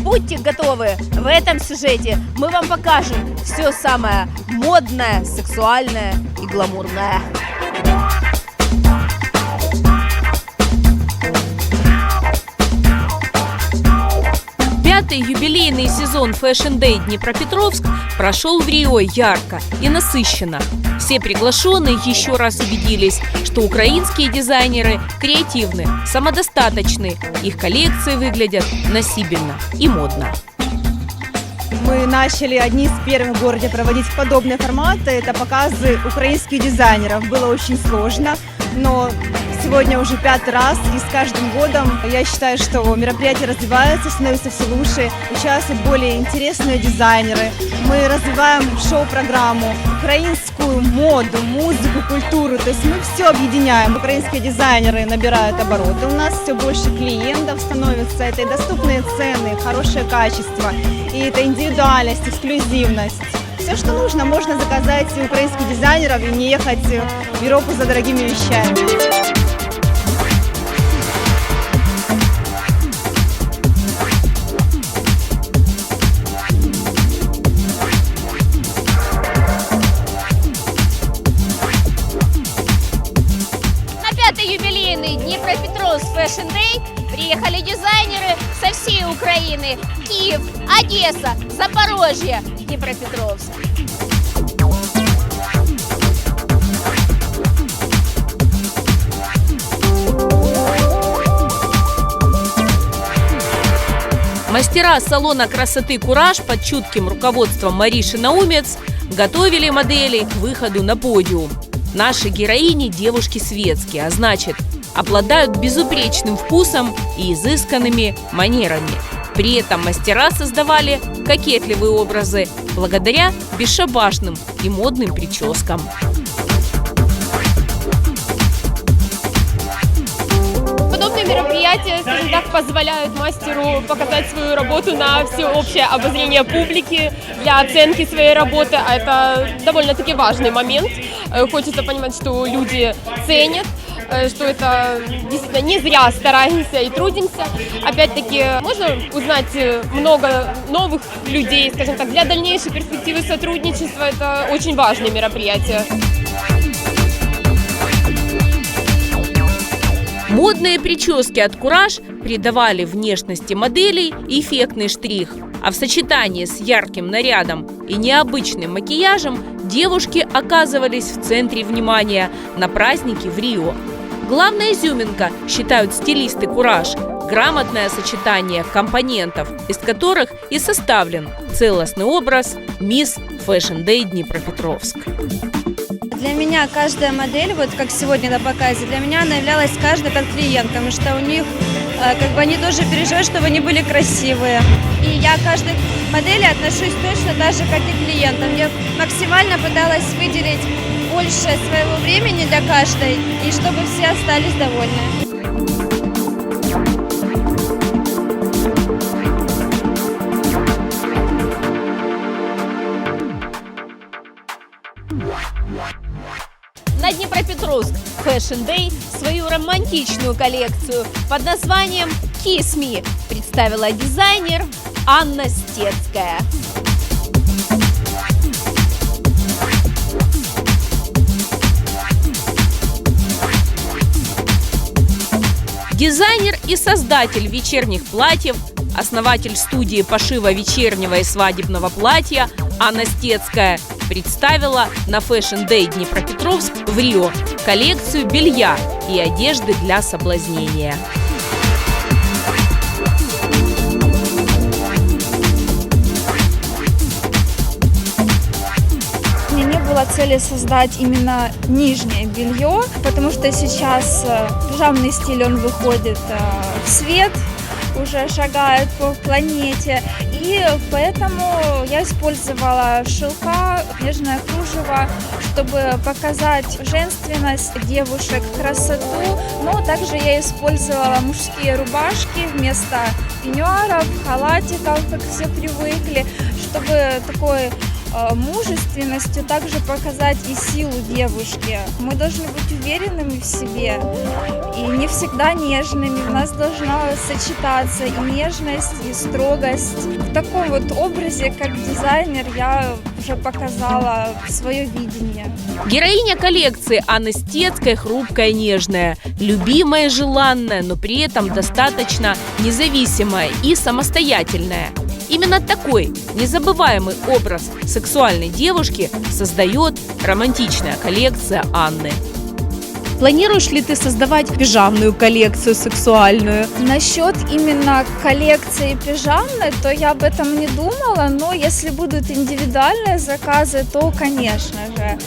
Будьте готовы! В этом сюжете мы вам покажем все самое модное, сексуальное и гламурное. Пятый юбилейный сезон Fashion Day Днепропетровск прошел в Рио ярко и насыщенно. Все приглашенные еще раз убедились, что украинские дизайнеры креативны, самодостаточны, их коллекции выглядят носибельно и модно. Мы начали одни из первых в городе проводить подобные форматы. Это показы украинских дизайнеров. Было очень сложно, но сегодня уже пятый раз, и с каждым годом я считаю, что мероприятие развивается, становится все лучше, участвуют более интересные дизайнеры. Мы развиваем шоу-программу, украинскую моду, музыку, культуру, то есть мы все объединяем. Украинские дизайнеры набирают обороты, у нас все больше клиентов становится, это и доступные цены, хорошее качество, и это индивидуальность, эксклюзивность. Все, что нужно, можно заказать у украинских дизайнеров и не ехать в Европу за дорогими вещами. Fashion Day приехали дизайнеры со всей Украины. Киев, Одесса, Запорожье, Днепропетровск. Мастера салона красоты «Кураж» под чутким руководством Мариши Наумец готовили моделей к выходу на подиум. Наши героини – девушки светские, а значит, обладают безупречным вкусом и изысканными манерами. При этом мастера создавали кокетливые образы благодаря бесшабашным и модным прическам. Подобные мероприятия, скажем так, позволяют мастеру показать свою работу на всеобщее обозрение публики для оценки своей работы, а это довольно-таки важный момент. Э, Хочется понимать, что люди ценят, что это действительно не зря стараемся и трудимся. Опять-таки, можно узнать э, много новых людей, скажем так, для дальнейшей перспективы сотрудничества. Это очень важное мероприятие. Модные прически от «Кураж» придавали внешности моделей эффектный штрих, а в сочетании с ярким нарядом и необычным макияжем девушки оказывались в центре внимания на празднике в Рио. Главная изюминка, считают стилисты «Кураж», грамотное сочетание компонентов, из которых и составлен целостный образ «Мисс Fashion Day Днепропетровск». Для меня каждая модель, вот как сегодня на показе, для меня она являлась каждой как клиент, потому что у них э, как бы они тоже переживают, чтобы они были красивые. И я к каждой модели отношусь точно так же, как и клиентам. Я максимально пыталась выделить больше своего времени для каждой, и чтобы все остались довольны. На Днепропетровск Fashion Day свою романтичную коллекцию под названием Kiss Me представила дизайнер Анна Стецкая. Дизайнер и создатель вечерних платьев, основатель студии пошива вечернего и свадебного платья Анна Стецкая представила на Fashion Day Днепропетровск в Рио коллекцию белья и одежды для соблазнения. Было цели создать именно нижнее белье, потому что сейчас э, пижамный стиль, он выходит э, в свет, уже шагает по планете. И поэтому я использовала шелка, нежное кружево, чтобы показать женственность девушек, красоту. Но также я использовала мужские рубашки вместо пеньюаров, халатиков, как все привыкли, чтобы такой мужественностью также показать и силу девушки. Мы должны быть уверенными в себе и не всегда нежными. У нас должна сочетаться и нежность, и строгость. В таком вот образе, как дизайнер, я уже показала свое видение. Героиня коллекции Анна хрупкая, нежная, любимая, желанная, но при этом достаточно независимая и самостоятельная. Именно такой незабываемый образ сексуальной девушки создает романтичная коллекция Анны. Планируешь ли ты создавать пижамную коллекцию сексуальную? Насчет именно коллекции пижамной, то я об этом не думала, но если будут индивидуальные заказы, то, конечно же,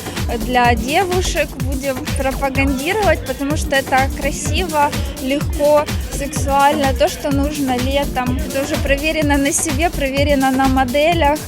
для девушек будем пропагандировать, потому что это красиво, легко, сексуально, то, что нужно летом. Это уже проверено на себе, проверено на моделях.